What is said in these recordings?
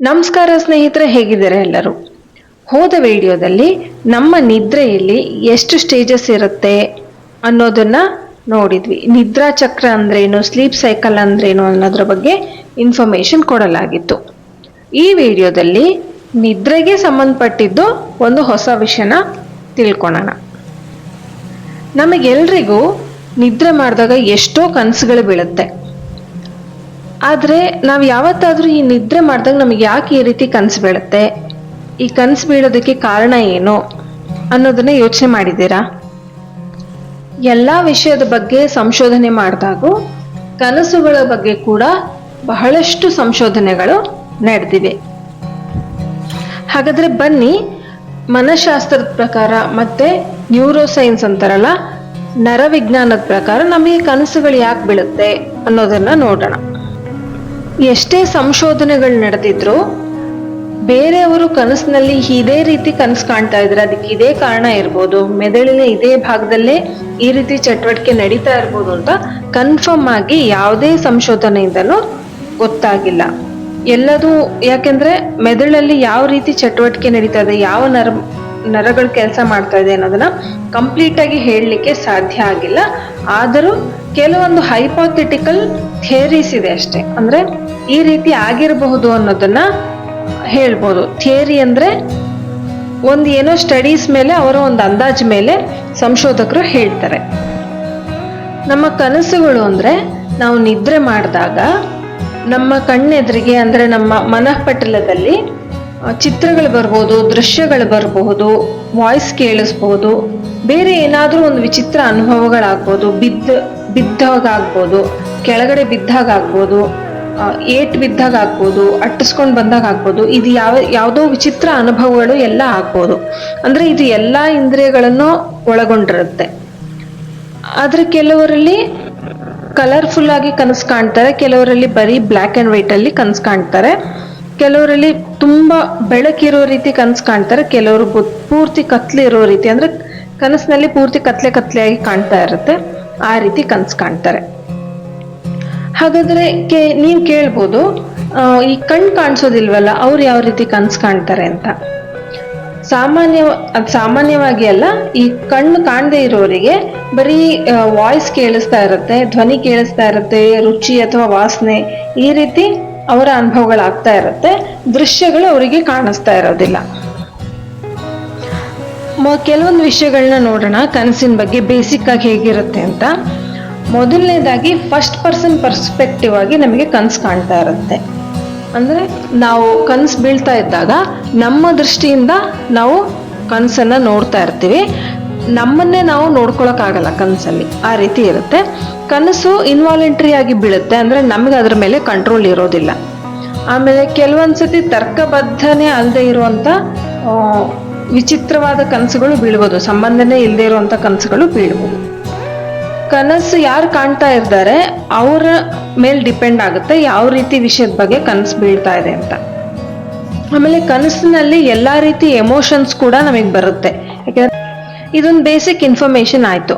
ನಮಸ್ಕಾರ ಸ್ನೇಹಿತರೆ, ಹೇಗಿದ್ದಾರೆ ಎಲ್ಲರೂ? ಹೋದ ವಿಡಿಯೋದಲ್ಲಿ ನಮ್ಮ ನಿದ್ರೆಯಲ್ಲಿ ಎಷ್ಟು ಸ್ಟೇಜಸ್ ಇರುತ್ತೆ ಅನ್ನೋದನ್ನ ನೋಡಿದ್ವಿ. ನಿದ್ರಾ ಚಕ್ರ ಅಂದ್ರೇನು ಸ್ಲೀಪ್ ಸೈಕಲ್ ಅಂದ್ರೇನು ಅನ್ನೋದ್ರ ಬಗ್ಗೆ ಇನ್ಫಾರ್ಮೇಶನ್ ಕೊಡಲಾಗಿತ್ತು. ಈ ವಿಡಿಯೋದಲ್ಲಿ ನಿದ್ರೆಗೆ ಸಂಬಂಧಪಟ್ಟಿದ್ದು ಒಂದು ಹೊಸ ವಿಷಯನ ತಿಳ್ಕೊಳೋಣ. ನಮಗೆಲ್ರಿಗೂ ನಿದ್ರೆ ಮಾಡಿದಾಗ ಎಷ್ಟೋ ಕನಸುಗಳು ಬೀಳುತ್ತೆ. ಆದರೆ ನಾವು ಯಾವತ್ತಾದರೂ ಈ ನಿದ್ರೆ ಮಾಡಿದಾಗ ನಮಗೆ ಯಾಕೆ ಈ ರೀತಿ ಕನಸು ಬೀಳುತ್ತೆ? ಈ ಕನಸು ಬೀಳೋದಕ್ಕೆ ಕಾರಣ ಏನು ಅನ್ನೋದನ್ನ ಯೋಚನೆ ಮಾಡಿದ್ದೀರಾ? ಎಲ್ಲ ವಿಷಯದ ಬಗ್ಗೆ ಸಂಶೋಧನೆ ಮಾಡಿದಾಗೂ ಕನಸುಗಳ ಬಗ್ಗೆ ಕೂಡ ಬಹಳಷ್ಟು ಸಂಶೋಧನೆಗಳು ನಡೆದಿವೆ. ಹಾಗಾದ್ರೆ ಬನ್ನಿ, ಮನಃಶಾಸ್ತ್ರದ ಪ್ರಕಾರ ಮತ್ತೆ ನ್ಯೂರೋ ಸೈನ್ಸ್ ಅಂತಾರಲ್ಲ, ನರವಿಜ್ಞಾನದ ಪ್ರಕಾರ ನಮಗೆ ಕನಸುಗಳು ಯಾಕೆ ಬೀಳುತ್ತೆ ಅನ್ನೋದನ್ನ ನೋಡೋಣ. ಎಷ್ಟೇ ಸಂಶೋಧನೆಗಳು ನಡೆದಿದ್ರು ಬೇರೆಯವರು ಕನಸಿನಲ್ಲಿ ಇದೇ ರೀತಿ ಕನಸು ಕಾಣ್ತಾ ಇದ್ರೆ ಅದಕ್ಕೆ ಇದೇ ಕಾರಣ ಇರ್ಬೋದು. ಮೆದುಳಿನ ಇದೇ ಭಾಗದಲ್ಲೇ ಈ ರೀತಿ ಚಟುವಟಿಕೆ ನಡೀತಾ ಇರ್ಬೋದು ಅಂತ ಕನ್ಫರ್ಮ್ ಆಗಿ ಯಾವುದೇ ಸಂಶೋಧನೆಯಿಂದಲೂ ಗೊತ್ತಾಗಿಲ್ಲ. ಎಲ್ಲದೂ ಯಾಕೆಂದ್ರೆ ಮೆದುಳಲ್ಲಿ ಯಾವ ರೀತಿ ಚಟುವಟಿಕೆ ನಡೀತಾ ಇದೆ, ಯಾವ ನರ, ನರಗಳು ಕೆಲಸ ಮಾಡ್ತಾ ಇದೆ ಅನ್ನೋದನ್ನ ಕಂಪ್ಲೀಟ್ ಆಗಿ ಹೇಳಲಿಕ್ಕೆ ಸಾಧ್ಯ ಆಗಿಲ್ಲ. ಆದರೂ ಕೆಲವೊಂದು ಹೈಪಾಥೆಟಿಕಲ್ ಥಿಯರೀಸ್ ಇದೆ ಅಷ್ಟೇ. ಅಂದ್ರೆ ಈ ರೀತಿ ಆಗಿರಬಹುದು ಅನ್ನೋದನ್ನ ಹೇಳ್ಬೋದು. ಥಿಯರಿ ಅಂದ್ರೆ ಒಂದು ಏನೋ ಸ್ಟಡೀಸ್ ಮೇಲೆ ಅವರ ಒಂದು ಅಂದಾಜ್ ಮೇಲೆ ಸಂಶೋಧಕರು ಹೇಳ್ತಾರೆ. ನಮ್ಮ ಕನಸುಗಳು ಅಂದ್ರೆ ನಾವು ನಿದ್ರೆ ಮಾಡಿದಾಗ ನಮ್ಮ ಕಣ್ಣೆದುರಿಗೆ ಅಂದ್ರೆ ನಮ್ಮ ಮನಃಪಟಲದಲ್ಲಿ ಚಿತ್ರಗಳು ಬರ್ಬೋದು ದೃಶ್ಯಗಳು ಬರಬಹುದು ವಾಯ್ಸ್ ಕೇಳಿಸ್ಬಹುದು ಬೇರೆ ಏನಾದರೂ ಒಂದು ವಿಚಿತ್ರ ಅನುಭವಗಳಾಗ್ಬೋದು ಬಿದ್ದ ಬಿದ್ದಾಗ ಆಗ್ಬೋದು ಕೆಳಗಡೆ ಬಿದ್ದಾಗ ಆಗ್ಬೋದು ಆ, ಏಟ್ ಬಿದ್ದಾಗ ಹಾಕ್ಬೋದು, ಅಟ್ಟಿಸ್ಕೊಂಡು ಬಂದಾಗ ಹಾಕ್ಬೋದು, ಇದು ಯಾವ, ಯಾವುದೋ ವಿಚಿತ್ರ ಅನುಭವಗಳು ಎಲ್ಲ ಹಾಕ್ಬೋದು. ಅಂದ್ರೆ ಇದು ಎಲ್ಲ ಇಂದ್ರಿಯಗಳನ್ನು ಒಳಗೊಂಡಿರುತ್ತೆ. ಆದರೆ ಕೆಲವರಲ್ಲಿ ಕಲರ್ಫುಲ್ ಆಗಿ ಕನಸು ಕಾಣ್ತಾರೆ, ಕೆಲವರಲ್ಲಿ ಬರೀ ಬ್ಲ್ಯಾಕ್ ಅಂಡ್ ವೈಟ್ ಅಲ್ಲಿ ಕನಸು ಕಾಣ್ತಾರೆ. ಕೆಲವರಲ್ಲಿ ತುಂಬಾ ಬೆಳಕಿರೋ ರೀತಿ ಕನಸು ಕಾಣ್ತಾರೆ, ಕೆಲವರು ಪೂರ್ತಿ ಪೂರ್ತಿ ಇರೋ ರೀತಿ, ಅಂದ್ರೆ ಕನಸಿನಲ್ಲಿ ಪೂರ್ತಿ ಕತ್ಲೆ ಕತ್ಲೆಯಾಗಿ ಕಾಣ್ತಾ ಇರುತ್ತೆ, ಆ ರೀತಿ ಕನಸು ಕಾಣ್ತಾರೆ. ಹಾಗಾದ್ರೆ ಕೆ, ನೀವು ಕೇಳ್ಬೋದು ಈ ಕಣ್ ಕಾಣಿಸೋದಿಲ್ವಲ್ಲ, ಅವ್ರು ಯಾವ ರೀತಿ ಕನಸು ಕಾಣ್ತಾರೆ ಅಂತ. ಸಾಮಾನ್ಯ, ಅದು ಸಾಮಾನ್ಯವಾಗಿ ಅಲ್ಲ, ಈ ಕಣ್ಣು ಕಾಣದೇ ಇರೋರಿಗೆ ಬರೀ ವಾಯ್ಸ್ ಕೇಳಿಸ್ತಾ ಇರುತ್ತೆ, ಧ್ವನಿ ಕೇಳಿಸ್ತಾ ಇರುತ್ತೆ, ರುಚಿ ಅಥವಾ ವಾಸನೆ, ಈ ರೀತಿ ಅವರ ಅನುಭವಗಳಾಗ್ತಾ ಇರುತ್ತೆ, ದೃಶ್ಯಗಳು ಅವರಿಗೆ ಕಾಣಿಸ್ತಾ ಇರೋದಿಲ್ಲ. ಕೆಲವೊಂದು ವಿಷಯಗಳನ್ನ ನೋಡೋಣ, ಕನಸಿನ ಬಗ್ಗೆ ಬೇಸಿಕ್ ಆಗಿ ಹೇಗಿರುತ್ತೆ ಅಂತ. ಮೊದಲನೇದಾಗಿ ಫಸ್ಟ್ ಪರ್ಸನ್ ಪರ್ಸ್ಪೆಕ್ಟಿವ್ ಆಗಿ ನಮಗೆ ಕನಸು ಕಾಣ್ತಾ ಇರುತ್ತೆ. ಅಂದ್ರೆ ನಾವು ಕನಸು ಬೀಳ್ತಾ ಇದ್ದಾಗ ನಮ್ಮ ದೃಷ್ಟಿಯಿಂದ ನಾವು ಕನಸನ್ನು ನೋಡ್ತಾ ಇರ್ತೀವಿ. ನಮ್ಮನ್ನೇ ನಾವು ನೋಡ್ಕೊಳಕ್ಕಾಗಲ್ಲ ಕನಸಲ್ಲಿ. ಆ ರೀತಿ ಇರುತ್ತೆ. ಕನಸು ಇನ್ವಾಲೆಂಟ್ರಿ ಆಗಿ ಬೀಳುತ್ತೆ ಅಂದ್ರೆ ನಮಗೆ ಅದ್ರ ಮೇಲೆ ಕಂಟ್ರೋಲ್ ಇರೋದಿಲ್ಲ. ಆಮೇಲೆ ಕೆಲವೊಂದ್ಸತಿ ತರ್ಕಬದ್ಧನೇ ಅಲ್ಲದೆ ಇರುವಂತ ವಿಚಿತ್ರವಾದ ಕನಸುಗಳು ಬೀಳ್ಬೋದು. ಸಂಬಂಧನೇ ಇಲ್ಲದೆ ಇರುವಂತ ಕನಸುಗಳು ಬೀಳ್ಬೋದು. ಕನಸು ಯಾರು ಕಾಣ್ತಾ ಇರ್ತಾರೆ, ಅವರ ಮೇಲೆ ಡಿಪೆಂಡ್ ಆಗುತ್ತೆ ಯಾವ ರೀತಿ ವಿಷಯದ ಬಗ್ಗೆ ಕನಸು ಬೀಳ್ತಾ ಇದೆ ಅಂತ. ಆಮೇಲೆ ಕನಸಿನಲ್ಲಿ ಎಲ್ಲ ರೀತಿ ಎಮೋಷನ್ಸ್ ಕೂಡ ನಮಗೆ ಬರುತ್ತೆ. ಯಾಕಂದ್ರೆ ಇದೊಂದು ಬೇಸಿಕ್ ಇನ್ಫಾರ್ಮೇಶನ್ ಆಯ್ತು.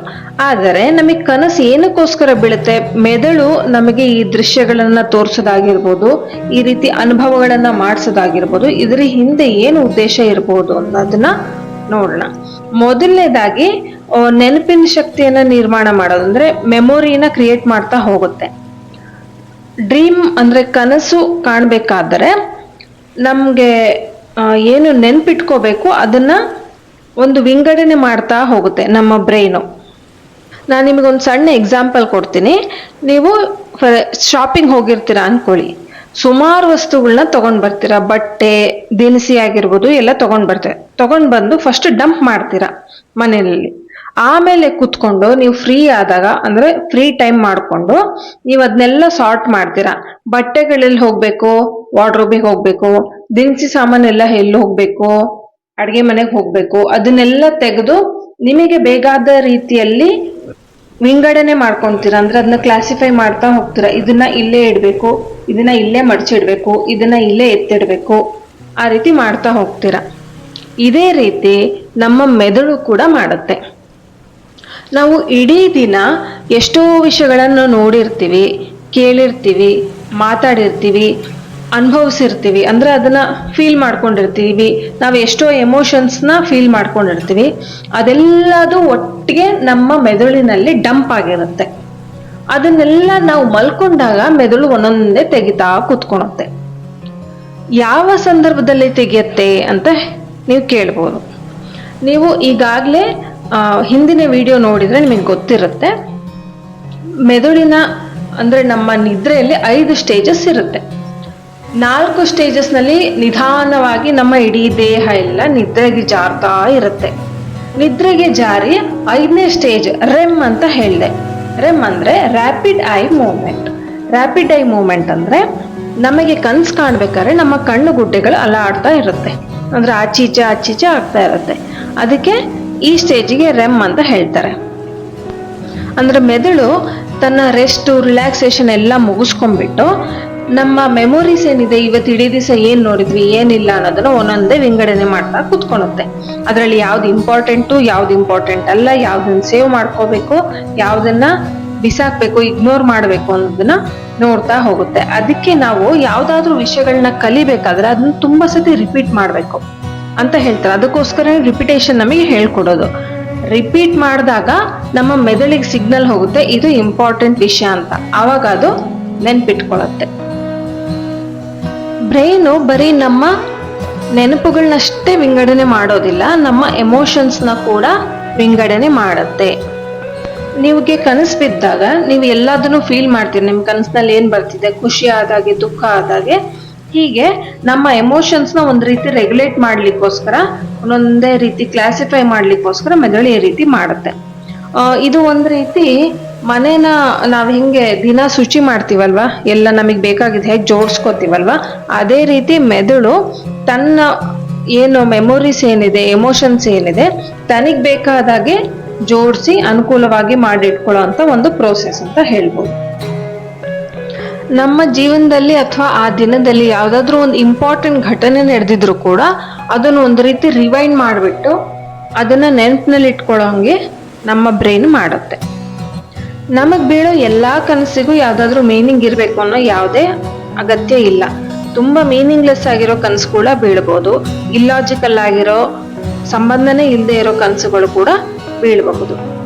ಆದರೆ ನಮಗೆ ಕನಸು ಏನಕ್ಕೋಸ್ಕರ ಬೀಳುತ್ತೆ, ಮೆದುಳು ನಮಗೆ ಈ ದೃಶ್ಯಗಳನ್ನ ತೋರಿಸೋದಾಗಿರ್ಬೋದು, ಈ ರೀತಿ ಅನುಭವಗಳನ್ನ ಮಾಡಿಸೋದಾಗಿರ್ಬೋದು, ಇದರ ಹಿಂದೆ ಏನು ಉದ್ದೇಶ ಇರ್ಬೋದು ಅನ್ನೋದನ್ನ ನೋಡೋಣ. ಮೊದಲನೇದಾಗಿ ನೆನಪಿನ ಶಕ್ತಿಯನ್ನ ನಿರ್ಮಾಣ ಮಾಡೋದು ಅಂದ್ರೆ ಮೆಮೊರಿನ ಕ್ರಿಯೇಟ್ ಮಾಡ್ತಾ ಹೋಗುತ್ತೆ. ಡ್ರೀಮ್ ಅಂದ್ರೆ ಕನಸು ಕಾಣಬೇಕಾದರೆ ನಮಗೆ ಏನು ನೆನ್ಪಿಟ್ಕೋಬೇಕು ಅದನ್ನ ಒಂದು ವಿಂಗಡಣೆ ಮಾಡ್ತಾ ಹೋಗುತ್ತೆ ನಮ್ಮ ಬ್ರೈನು. ನಾನು ನಿಮಗೊಂದು ಸಣ್ಣ ಎಕ್ಸಾಂಪಲ್ ಕೊಡ್ತೀನಿ. ನೀವು ಶಾಪಿಂಗ್ ಹೋಗಿರ್ತೀರಾ ಅನ್ಕೊಳ್ಳಿ. ಸುಮಾರು ವಸ್ತುಗಳನ್ನ ತಗೊಂಡ್ ಬರ್ತೀರಾ. ಬಟ್ಟೆ, ದಿನಸಿ ಆಗಿರ್ಬೋದು, ಎಲ್ಲ ತಗೊಂಡ್ ಬರ್ತೀರ. ತಗೊಂಡ್ ಬಂದು ಫಸ್ಟ್ ಡಂಪ್ ಮಾಡ್ತೀರಾ ಮನೆಯಲ್ಲಿ. ಆಮೇಲೆ ಕುತ್ಕೊಂಡು ನೀವು ಫ್ರೀ ಆದಾಗ, ಅಂದ್ರೆ ಫ್ರೀ ಟೈಮ್ ಮಾಡಿಕೊಂಡು ನೀವು ಅದನ್ನೆಲ್ಲ ಸಾರ್ಟ್ ಮಾಡ್ತೀರಾ. ಬಟ್ಟೆಗಳೆಲ್ಲಿ ಹೋಗ್ಬೇಕು ವಾರ್ಡ್ರೋಬಿಗೆ ಹೋಗ್ಬೇಕು, ದಿನಸಿ ಸಾಮಾನೆಲ್ಲ ಎಲ್ಲಿ ಹೋಗ್ಬೇಕು, ಅಡಿಗೆ ಮನೆಗೆ ಹೋಗ್ಬೇಕು ಅದನ್ನೆಲ್ಲ ತೆಗೆದು ನಿಮಗೆ ಬೇಕಾದ ರೀತಿಯಲ್ಲಿ ವಿಂಗಡಣೆ ಮಾಡ್ಕೊಂತೀರಾ. ಅಂದ್ರೆ ಅದನ್ನ ಕ್ಲಾಸಿಫೈ ಮಾಡ್ತಾ ಹೋಗ್ತೀರಾ. ಇದನ್ನ ಇಲ್ಲೇ ಇಡ್ಬೇಕು, ಇದನ್ನ ಇಲ್ಲೇ ಮಡಚಿಡ್ಬೇಕು, ಇದನ್ನ ಇಲ್ಲೇ ಎತ್ತಿಡ್ಬೇಕು, ಆ ರೀತಿ ಮಾಡ್ತಾ ಹೋಗ್ತೀರಾ. ಇದೇ ರೀತಿ ನಮ್ಮ ಮೆದುಳು ಕೂಡ ಮಾಡುತ್ತೆ. ನಾವು ಇಡೀ ದಿನ ಎಷ್ಟೋ ವಿಷಯಗಳನ್ನು ನೋಡಿರ್ತೀವಿ, ಕೇಳಿರ್ತೀವಿ, ಮಾತಾಡಿರ್ತೀವಿ, ಅನುಭವಿಸಿರ್ತೀವಿ, ಅಂದರೆ ಅದನ್ನ ಫೀಲ್ ಮಾಡ್ಕೊಂಡಿರ್ತೀವಿ. ನಾವು ಎಷ್ಟೋ ಎಮೋಷನ್ಸ್ನ ಫೀಲ್ ಮಾಡ್ಕೊಂಡಿರ್ತೀವಿ. ಅದೆಲ್ಲದು ಒಟ್ಟಿಗೆ ನಮ್ಮ ಮೆದುಳಿನಲ್ಲಿ ಡಂಪ್ ಆಗಿರುತ್ತೆ. ಅದನ್ನೆಲ್ಲ ನಾವು ಮಲ್ಕೊಂಡಾಗ ಮೆದುಳು ಒಂದೊಂದೇ ತೆಗಿತಾ ಕೂತ್ಕೊಳುತ್ತೆ. ಯಾವ ಸಂದರ್ಭದಲ್ಲಿ ತೆಗೆಯುತ್ತೆ ಅಂತ ನೀವು ಕೇಳ್ಬೋದು. ನೀವು ಈಗಾಗಲೇ ಹಿಂದಿನ ವಿಡಿಯೋ ನೋಡಿದರೆ ನಿಮಗೆ ಗೊತ್ತಿರುತ್ತೆ. ಮೆದುಳಿನ, ಅಂದರೆ ನಮ್ಮ ನಿದ್ರೆಯಲ್ಲಿ ಐದು ಸ್ಟೇಜಸ್ ಇರುತ್ತೆ. ನಾಲ್ಕು ಸ್ಟೇಜಸ್ನಲ್ಲಿ ನಿಧಾನವಾಗಿ ನಮ್ಮ ಇಡೀ ದೇಹ ಎಲ್ಲ ನಿದ್ರೆಗೆ ಜಾರ್ತಾ ಇರುತ್ತೆ. ನಿದ್ರೆಗೆ ಜಾರಿ ಐದನೇ ಸ್ಟೇಜ್ ರೆಮ್ ಅಂತ ಹೇಳಿದೆ. ರೆಮ್ ಅಂದರೆ rapid eye movement rapid eye movement ಅಂದರೆ ನಮಗೆ ಕನ್ಸು ಕಾಣ್ಬೇಕಾದ್ರೆ ನಮ್ಮ ಕಣ್ಣು ಗುಡ್ಡೆಗಳು ಅಲ್ಲಾಡ್ತಾ ಇರುತ್ತೆ. ಅಂದರೆ ಆಚೀಚೆ ಆಚೀಚೆ ಆಗ್ತಾ ಇರುತ್ತೆ. ಅದಕ್ಕೆ ಈ ಸ್ಟೇಜಿಗೆ ರೆಮ್ ಅಂತ ಹೇಳ್ತಾರೆ. ಅಂದ್ರೆ ಮೆದುಳು ತನ್ನ ರೆಸ್ಟ್ ರಿಲ್ಯಾಕ್ಸೇಷನ್ ಎಲ್ಲ ಮುಗಿಸ್ಕೊಂಡ್ಬಿಟ್ಟು ನಮ್ಮ ಮೆಮೊರೀಸ್ ಏನಿದೆ ಇವತ್ತು ಇಡೀ ದಿವಸ ಏನ್ ನೋಡಿದ್ವಿ, ಏನಿಲ್ಲ ಅನ್ನೋದನ್ನ ಒಂದೊಂದೇ ವಿಂಗಡಣೆ ಮಾಡ್ತಾ ಕುತ್ಕೊಳುತ್ತೆ ಅದರಲ್ಲಿ ಯಾವ್ದು ಇಂಪಾರ್ಟೆಂಟು ಯಾವ್ದು ಇಂಪಾರ್ಟೆಂಟ್ ಅಲ್ಲ, ಯಾವ್ದನ್ನ ಸೇವ್ ಮಾಡ್ಕೋಬೇಕು, ಯಾವ್ದನ್ನ ಬಿಸಾಕ್ಬೇಕು ಇಗ್ನೋರ್ ಮಾಡಬೇಕು ಅನ್ನೋದನ್ನ ನೋಡ್ತಾ ಹೋಗುತ್ತೆ. ಅದಕ್ಕೆ ನಾವು ಯಾವ್ದಾದ್ರು ವಿಷಯಗಳನ್ನ ಕಲಿಬೇಕಾದ್ರೆ ಅದನ್ನ ತುಂಬಾ ಸತಿ ರಿಪೀಟ್ ಮಾಡಬೇಕು. ಅಂತ ಹೇಳ್ತಾರೆ. ಅದಕ್ಕೋಸ್ಕರ ರಿಪಿಟೇಷನ್ ನಮಗೆ ಹೇಳ್ಕೊಡೋದು. ರಿಪೀಟ್ ಮಾಡಿದಾಗ ನಮ್ಮ ಮೆದುಳಿಗೆ ಸಿಗ್ನಲ್ ಹೋಗುತ್ತೆ, ಇದು ಇಂಪಾರ್ಟೆಂಟ್ ವಿಷಯ ಅಂತ. ಆವಾಗ ಅದು ನೆನ್ಪಿಟ್ಕೊಳತ್ತೆ. ಬ್ರೈನು ಬರೀ ನಮ್ಮ ನೆನಪುಗಳನ್ನಷ್ಟೇ ವಿಂಗಡಣೆ ಮಾಡೋದಿಲ್ಲ, ನಮ್ಮ ಎಮೋಷನ್ಸ್ನ ಕೂಡ ವಿಂಗಡಣೆ ಮಾಡುತ್ತೆ. ನಿಮಗೆ ಕನಸು ಬಿದ್ದಾಗ, ನೀವು ಎಲ್ಲದನ್ನು ಫೀಲ್ ಮಾಡ್ತೀರಿ. ನಿಮ್ಮ ಕನಸಿನಲ್ಲಿ ಏನು ಬರ್ತಿದೆ? ಖುಷಿ ಆದಾಗೆ, ದುಃಖ ಆದಾಗೆ ಹೀಗೆ ನಮ್ಮ ಎಮೋಷನ್ಸ್ನ ಒಂದು ರೀತಿ ರೆಗ್ಯುಲೇಟ್ ಮಾಡ್ಲಿಕ್ಕೋಸ್ಕರ, ಒಂದೊಂದೇ ರೀತಿ ಕ್ಲಾಸಿಫೈ ಮಾಡ್ಲಿಕ್ಕೋಸ್ಕರ ಮೆದುಳು ಈ ರೀತಿ ಮಾಡುತ್ತೆ. ಇದು ಒಂದು ರೀತಿ ಮನೇನ ನಾವು ಹಿಂಗೆ ದಿನ ಶುಚಿ ಮಾಡ್ತೀವಲ್ವಾ, ಎಲ್ಲ ನಮಗೆ ಬೇಕಾಗಿದೆ ಹೇಗೆ ಜೋಡಿಸ್ಕೋತೀವಲ್ವಾ, ಅದೇ ರೀತಿ ಮೆದುಳು ತನ್ನ ಏನು ಮೆಮೊರೀಸ್ ಏನಿದೆ ಎಮೋಷನ್ಸ್ ಏನಿದೆ, ತನಗೆ ಬೇಕಾದಾಗೆ ಜೋಡಿಸಿ ಅನುಕೂಲವಾಗಿ ಮಾಡಿಟ್ಕೊಳ್ಳೋ ಅಂತ ಒಂದು ಪ್ರೋಸೆಸ್ ಅಂತ ಹೇಳ್ಬೋದು. ನಮ್ಮ ಜೀವನದಲ್ಲಿ ಅಥವಾ ಆ ದಿನದಲ್ಲಿ ಯಾವುದಾದ್ರೂ ಒಂದು ಇಂಪಾರ್ಟೆಂಟ್ ಘಟನೆ ನಡೆದಿದ್ರು ಕೂಡ ಅದನ್ನು ಒಂದು ರೀತಿ ರಿವೈಂಡ್ ಮಾಡಿಬಿಟ್ಟು ಅದನ್ನ ನೆನಪಿನಲ್ಲಿ ಇಟ್ಕೊಳ್ಳೋಂಗೆ ನಮ್ಮ ಬ್ರೈನ್ ಮಾಡುತ್ತೆ. ನಮಗೆ ಬೀಳೋ ಎಲ್ಲಾ ಕನಸಿಗೂ ಯಾವುದಾದ್ರೂ ಮೀನಿಂಗ್ ಇರಬೇಕು ಅನ್ನೋ ಯಾವುದೇ ಅಗತ್ಯ ಇಲ್ಲ. ತುಂಬಾ ಮೀನಿಂಗ್ಲೆಸ್ ಆಗಿರೋ ಕನಸು ಕೂಡ ಬೀಳ್ಬೋದು. ಇಲ್ಲಾಜಿಕಲ್ ಆಗಿರೋ ಸಂಬಂಧನೇ ಇಲ್ಲದೆ ಇರೋ ಕನಸುಗಳು ಕೂಡ ಬೀಳಬಹುದು.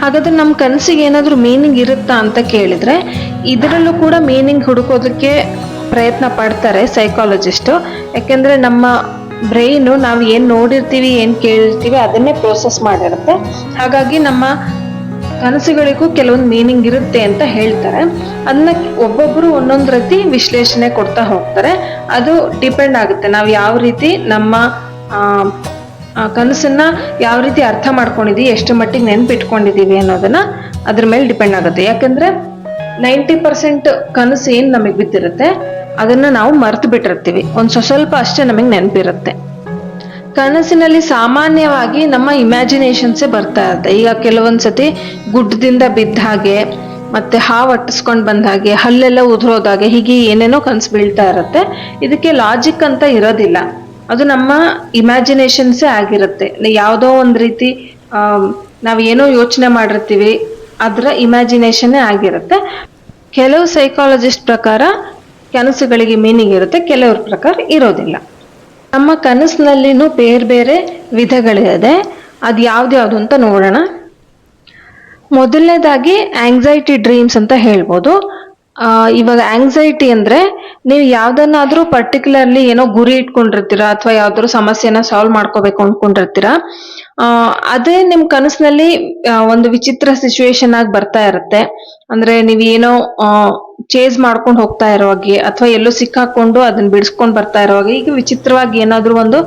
ಹಾಗಾದ್ರೆ ನಮ್ಮ ಕನಸಿಗೆ ಏನಾದರೂ ಮೀನಿಂಗ್ ಇರುತ್ತಾ ಅಂತ ಕೇಳಿದ್ರೆ, ಇದರಲ್ಲೂ ಕೂಡ ಮೀನಿಂಗ್ ಹುಡುಕೋದಕ್ಕೆ ಪ್ರಯತ್ನ ಪಡ್ತಾರೆ ಸೈಕಾಲಜಿಸ್ಟು ಯಾಕೆಂದರೆ ನಮ್ಮ ಬ್ರೈನು ನಾವು ಏನು ನೋಡಿರ್ತೀವಿ, ಏನು ಕೇಳಿರ್ತೀವಿ, ಅದನ್ನೇ ಪ್ರೋಸೆಸ್ ಮಾಡಿರುತ್ತೆ. ಹಾಗಾಗಿ ನಮ್ಮ ಕನಸುಗಳಿಗೂ ಕೆಲವೊಂದು ಮೀನಿಂಗ್ ಇರುತ್ತೆ ಅಂತ ಹೇಳ್ತಾರೆ. ಅದನ್ನ ಒಬ್ಬೊಬ್ಬರು ಒಂದೊಂದು ರೀತಿ ವಿಶ್ಲೇಷಣೆ ಕೊಡ್ತಾ ಹೋಗ್ತಾರೆ. ಅದು ಡಿಪೆಂಡ್ ಆಗುತ್ತೆ. ನಾವು ಯಾವ ರೀತಿ ನಮ್ಮ ಆ, ಕನಸನ್ನ ಯಾವ ರೀತಿ ಅರ್ಥ ಮಾಡ್ಕೊಂಡಿದೀವಿ ಎಷ್ಟು ಮಟ್ಟಿಗೆ ನೆನ್ಪಿಟ್ಕೊಂಡಿದೀವಿ ಅನ್ನೋದನ್ನ ಅದ್ರ ಮೇಲೆ ಡಿಪೆಂಡ್ ಆಗುತ್ತೆ. ಯಾಕಂದ್ರೆ ನೈಂಟಿ ಪರ್ಸೆಂಟ್ ಕನಸು ಏನು ನಮಗೆ ಬಿದ್ದಿರುತ್ತೆ ಅದನ್ನ ನಾವು ಮರ್ತು ಬಿಟ್ಟಿರ್ತೀವಿ. ಒಂದು ಸ್ವ- ಸ್ವಲ್ಪ ಅಷ್ಟೇ ನಮಗೆ ನೆನಪಿರುತ್ತೆ. ಕನಸಿನಲ್ಲಿ ಸಾಮಾನ್ಯವಾಗಿ ನಮ್ಮ ಇಮ್ಯಾಜಿನೇಷನ್ಸೇ ಬರ್ತಾ ಇರುತ್ತೆ. ಈಗ ಕೆಲವೊಂದ್ಸತಿ ಗುಡ್ಡದಿಂದ ಬಿದ್ದ ಹಾಗೆ ಮತ್ತೆ ಹಾವು ಅಟ್ಟಿಸ್ಕೊಂಡು ಬಂದ ಹಾಗೆ ಹಲ್ಲೆಲ್ಲ ಉದುರೋದಾಗೆ ಹೀಗೆ ಏನೇನೋ ಕನಸು ಬೀಳ್ತಾ ಇರುತ್ತೆ. ಇದಕ್ಕೆ ಲಾಜಿಕ್ ಅಂತ ಇರೋದಿಲ್ಲ. ಅದು ನಮ್ಮ ಇಮ್ಯಾಜಿನೇಷನ್ಸೇ ಆಗಿರುತ್ತೆ. ಯಾವುದೋ ಒಂದು ರೀತಿ ನಾವು ಏನೋ ಯೋಚನೆ ಮಾಡಿರ್ತೀವಿ, ಅದರ ಇಮ್ಯಾಜಿನೇಷನ್ನೇ ಆಗಿರುತ್ತೆ. ಕೆಲವು ಸೈಕಾಲಜಿಸ್ಟ್ ಪ್ರಕಾರ ಕನಸುಗಳಿಗೆ ಮೀನಿಂಗ್ ಇರುತ್ತೆ, ಕೆಲವ್ರ ಪ್ರಕಾರ ಇರೋದಿಲ್ಲ. ನಮ್ಮ ಕನಸಿನಲ್ಲಿನೂ ಬೇರೆ ಬೇರೆ ವಿಧಗಳಿದೆ. ಅದು ಯಾವ್ದ್ಯಾವ್ದು ಅಂತ ನೋಡೋಣ. ಮೊದಲನೇದಾಗಿ ಆಂಗ್ಸೈಟಿ ಡ್ರೀಮ್ಸ್ ಅಂತ ಹೇಳ್ಬೋದು. ಇವಾಗ ಆಂಗ್ಸೈಟಿ ಅಂದ್ರೆ ನೀವು ಯಾವ್ದನ್ನಾದ್ರೂ ಪರ್ಟಿಕ್ಯುಲರ್ಲಿ ಏನೋ ಗುರಿ ಇಟ್ಕೊಂಡಿರ್ತೀರಾ ಅಥವಾ ಯಾವ್ದಾದ್ರು ಸಮಸ್ಯೆನ ಸಾಲ್ವ್ ಮಾಡ್ಕೋಬೇಕು ಅನ್ಕೊಂಡಿರ್ತೀರಾ ಅದೇ ನಿಮ್ ಕನಸಿನಲ್ಲಿ ಒಂದು ವಿಚಿತ್ರ ಸಿಚುವೇಶನ್ ಆಗಿ ಬರ್ತಾ ಇರುತ್ತೆ. ಅಂದ್ರೆ ನೀವ್ ಏನೋ ಚೇಸ್ ಮಾಡ್ಕೊಂಡು ಹೋಗ್ತಾ ಇರೋವಾಗೆ ಅಥವಾ ಎಲ್ಲೋ ಸಿಕ್ಕಾಕೊಂಡು ಅದನ್ನ ಬಿಡಿಸ್ಕೊಂಡು ಬರ್ತಾ ಇರೋವಾಗೆ ಈಗ ವಿಚಿತ್ರವಾಗಿ ಏನಾದ್ರೂ ಒಂದು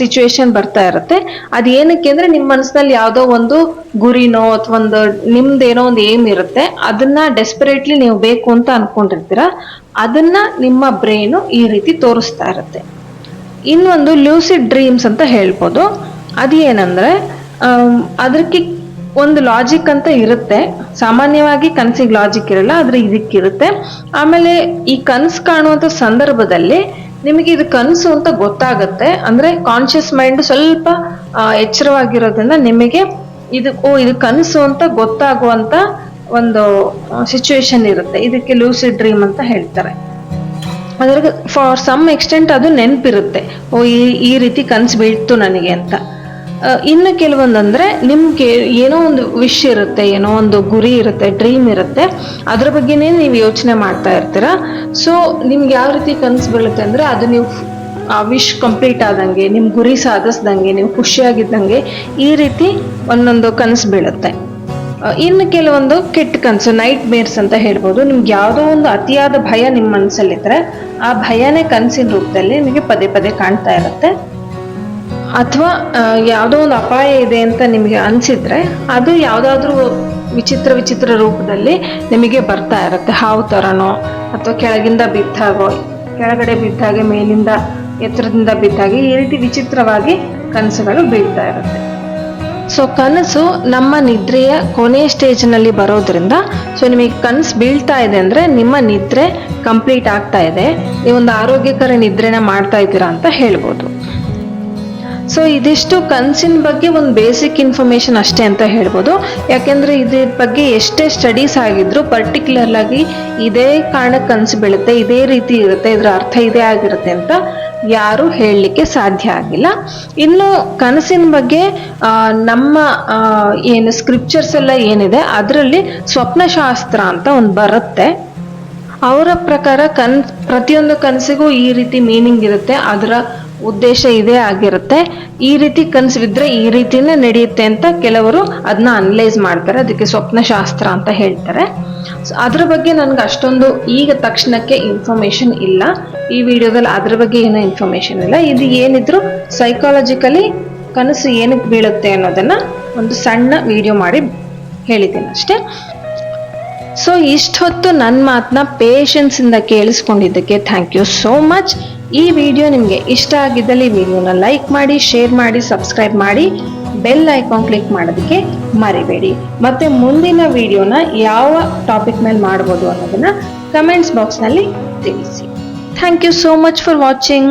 ಸಿಚುವೇಶನ್ ಬರ್ತಾ ಇರುತ್ತೆ. ಅದು ಏನಕ್ಕೆ ಅಂದ್ರೆ ನಿಮ್ಮ ಮನಸ್ಸಿನಲ್ಲಿ ಯಾವ್ದೋ ಒಂದು ಗುರಿನೋ ಅಥವಾ ಒಂದು ನಿಮ್ದೇನೋ ಒಂದು ಏಮ್ ಇರುತ್ತೆ. ಅದನ್ನ ಡೆಸ್ಪರೇಟ್ಲಿ ನೀವು ಬೇಕು ಅಂತ ಅನ್ಕೊಂಡಿರ್ತೀರ. ಅದನ್ನ ನಿಮ್ಮ ಬ್ರೈನು ಈ ರೀತಿ ತೋರಿಸ್ತಾ ಇರುತ್ತೆ. ಇನ್ನೊಂದು ಲ್ಯೂಸಿಡ್ ಡ್ರೀಮ್ಸ್ ಅಂತ ಹೇಳ್ಬೋದು. ಅದು ಏನಂದ್ರೆ ಅದಕ್ಕೆ ಒಂದು ಲಾಜಿಕ್ ಅಂತ ಇರುತ್ತೆ. ಸಾಮಾನ್ಯವಾಗಿ ಕನಸಿಗೆ ಲಾಜಿಕ್ ಇರಲ್ಲ, ಆದ್ರೆ ಇದಕ್ಕಿರುತ್ತೆ. ಆಮೇಲೆ ಈ ಕನಸು ಕಾಣುವಂತ ಸಂದರ್ಭದಲ್ಲಿ ನಿಮಗೆ ಇದು ಕನಸು ಅಂತ ಗೊತ್ತಾಗುತ್ತೆ. ಅಂದ್ರೆ ಕಾನ್ಶಿಯಸ್ ಮೈಂಡ್ ಸ್ವಲ್ಪ ಎಚ್ಚರವಾಗಿರೋದ್ರಿಂದ ನಿಮಗೆ ಇದು, ಓ, ಇದು ಕನಸು ಅಂತ ಗೊತ್ತಾಗುವಂತ ಒಂದು ಸಿಚುವೇಶನ್ ಇರುತ್ತೆ. ಇದಕ್ಕೆ ಲೂಸಿಡ್ ಡ್ರೀಮ್ ಅಂತ ಹೇಳ್ತಾರೆ. ಅದ್ರ ಫಾರ್ ಸಮ್ ಎಕ್ಸ್ಟೆಂಟ್ ಅದು ನೆನಪಿರುತ್ತೆ. ಓ, ಈ ಈ ರೀತಿ ಕನಸು ಬೀಳ್ತು ನನಗೆ ಅಂತ. ಇನ್ನು ಕೆಲವೊಂದಂದ್ರೆ ನಿಮ್ಗೆ ಏನೋ ಒಂದು ವಿಶ್ ಇರುತ್ತೆ, ಏನೋ ಒಂದು ಗುರಿ ಇರುತ್ತೆ ಡ್ರೀಮ್ ಇರುತ್ತೆ, ಅದ್ರ ಬಗ್ಗೆನೇ ನೀವು ಯೋಚನೆ ಮಾಡ್ತಾ ಇರ್ತೀರ? ಸೊ ನಿಮ್ಗೆ ಯಾವ ರೀತಿ ಕನಸು ಬೀಳುತ್ತೆ ಅಂದ್ರೆ ಅದು ನೀವು ಆ ವಿಶ್ ಕಂಪ್ಲೀಟ್ ಆದಂಗೆ ನಿಮ್ಮ ಗುರಿ ಸಾಧಿಸ್ದಂಗೆ, ನೀವು ಖುಷಿಯಾಗಿದ್ದಂಗೆ ಈ ರೀತಿ ಒಂದೊಂದು ಕನಸು ಬೀಳುತ್ತೆ. ಇನ್ನು ಕೆಲವೊಂದು ಕೆಟ್ಟ ಕನಸು ನೈಟ್ ಮೇರ್ಸ್ ಅಂತ ಹೇಳ್ಬೋದು. ನಿಮ್ಗೆ ಯಾವುದೋ ಒಂದು ಅತಿಯಾದ ಭಯ ನಿಮ್ಮ ಮನಸ್ಸಲ್ಲಿದ್ದರೆ ಆ ಭಯನೇ ಕನಸಿನ ರೂಪದಲ್ಲಿ ನಿಮಗೆ ಪದೇ ಪದೇ ಕಾಣ್ತಾ ಇರುತ್ತೆ. ಅಥವಾ ಯಾವುದೋ ಒಂದು ಅಪಾಯ ಇದೆ ಅಂತ ನಿಮಗೆ ಅನಿಸಿದ್ರೆ ಅದು ಯಾವುದಾದ್ರೂ ವಿಚಿತ್ರ ವಿಚಿತ್ರ ರೂಪದಲ್ಲಿ ನಿಮಗೆ ಬರ್ತಾ ಇರುತ್ತೆ. ಹಾವು ಥರನೋ ಅಥವಾ ಕೆಳಗಿಂದ ಬಿದ್ದಾಗೋ, ಕೆಳಗಡೆ ಬಿದ್ದಾಗೆ ಮೇಲಿಂದ ಎತ್ತರದಿಂದ ಬಿದ್ದಾಗೆ ಈ ರೀತಿ ವಿಚಿತ್ರವಾಗಿ ಕನಸುಗಳು ಬೀಳ್ತಾ ಇರುತ್ತೆ. ಸೊ ಕನಸು ನಮ್ಮ ನಿದ್ರೆಯ ಕೊನೆಯ ಸ್ಟೇಜ್ನಲ್ಲಿ ಬರೋದ್ರಿಂದ ಸೊ ನಿಮಗೆ ಕನಸು ಬೀಳ್ತಾ ಇದೆ ಅಂದರೆ ನಿಮ್ಮ ನಿದ್ರೆ ಕಂಪ್ಲೀಟ್ ಆಗ್ತಾ ಇದೆ. ನೀವೊಂದು ಆರೋಗ್ಯಕರ ನಿದ್ರೆನ ಮಾಡ್ತಾ ಇದ್ದೀರಾ ಅಂತ ಹೇಳ್ಬೋದು. ಸೊ ಇದಿಷ್ಟು ಕನಸಿನ ಬಗ್ಗೆ ಒಂದು ಬೇಸಿಕ್ ಇನ್ಫಾರ್ಮೇಶನ್ ಅಷ್ಟೇ ಅಂತ ಹೇಳ್ಬೋದು. ಯಾಕೆಂದ್ರೆ ಇದ್ರ ಬಗ್ಗೆ ಎಷ್ಟೇ ಸ್ಟಡೀಸ್ ಆಗಿದ್ರು ಪರ್ಟಿಕ್ಯುಲರ್ ಆಗಿ ಇದೇ ಕಾರಣಕ್ಕೆ ಕನಸು ಬೀಳುತ್ತೆ, ಇದೇ ರೀತಿ ಇರುತ್ತೆ, ಇದರ ಅರ್ಥ ಇದೇ ಆಗಿರುತ್ತೆ ಅಂತ ಯಾರು ಹೇಳಲಿಕ್ಕೆ ಸಾಧ್ಯ ಆಗಿಲ್ಲ. ಇನ್ನು ಕನಸಿನ ಬಗ್ಗೆ ನಮ್ಮ ಏನು ಸ್ಕ್ರಿಪ್ಚರ್ಸ್ ಎಲ್ಲ ಏನಿದೆ, ಅದರಲ್ಲಿ ಸ್ವಪ್ನಶಾಸ್ತ್ರ ಅಂತ ಒಂದು ಬರುತ್ತೆ. ಅವರ ಪ್ರಕಾರ ಕನ್ ಪ್ರತಿಯೊಂದು ಕನಸಿಗೂ ಈ ರೀತಿ ಮೀನಿಂಗ್ ಇರುತ್ತೆ. ಅದರ ಉದ್ದೇಶ ಇದೇ ಆಗಿರುತ್ತೆ. ಈ ರೀತಿ ಕನಸು ಬಿದ್ದರೆ ಈ ರೀತಿನೇ ನಡೆಯುತ್ತೆ ಅಂತ ಕೆಲವರು ಅದನ್ನ ಅನಲೈಸ್ ಮಾಡ್ತಾರೆ. ಅದಕ್ಕೆ ಸ್ವಪ್ನಶಾಸ್ತ್ರ ಅಂತ ಹೇಳ್ತಾರೆ. ಅದ್ರ ಬಗ್ಗೆ ನನಗೆ ಅಷ್ಟೊಂದು ಈಗ ತಕ್ಷಣಕ್ಕೆ ಇನ್ಫಾರ್ಮೇಶನ್ ಇಲ್ಲ. ಈ ವಿಡಿಯೋದಲ್ಲಿ ಅದ್ರ ಬಗ್ಗೆ ಏನೋ ಇನ್ಫಾರ್ಮೇಶನ್ ಇಲ್ಲ. ಇದು ಏನಿದ್ರು ಸೈಕಾಲಜಿಕಲಿ ಕನಸು ಏನಕ್ಕೆ ಬೀಳುತ್ತೆ ಅನ್ನೋದನ್ನ ಒಂದು ಸಣ್ಣ ವಿಡಿಯೋ ಮಾಡಿ ಹೇಳಿದ್ದೀನಿ ಅಷ್ಟೇ. ಸೊ ಇಷ್ಟೊತ್ತು ನನ್ನ ಮಾತನ್ನ ಪೇಷನ್ಸಿಂದ ಕೇಳಿಸ್ಕೊಂಡಿದ್ದಕ್ಕೆ ಥ್ಯಾಂಕ್ ಯು ಸೋ ಮಚ್ ಈ ವಿಡಿಯೋ ನಿಮಗೆ ಇಷ್ಟ ಆಗಿದ್ದಲ್ಲಿ ವಿಡಿಯೋನ ಲೈಕ್ ಮಾಡಿ, ಶೇರ್ ಮಾಡಿ, ಸಬ್ಸ್ಕ್ರೈಬ್ ಮಾಡಿ, ಬೆಲ್ ಐಕಾನ್ ಕ್ಲಿಕ್ ಮಾಡೋದಕ್ಕೆ ಮರಿಬೇಡಿ. ಮತ್ತೆ ಮುಂದಿನ ವಿಡಿಯೋನ ಯಾವ ಟಾಪಿಕ್ ಮೇಲೆ ಮಾಡ್ಬೋದು ಅನ್ನೋದನ್ನ ಕಮೆಂಟ್ಸ್ ಬಾಕ್ಸ್ನಲ್ಲಿ ತಿಳಿಸಿ. Thank you so much for watching.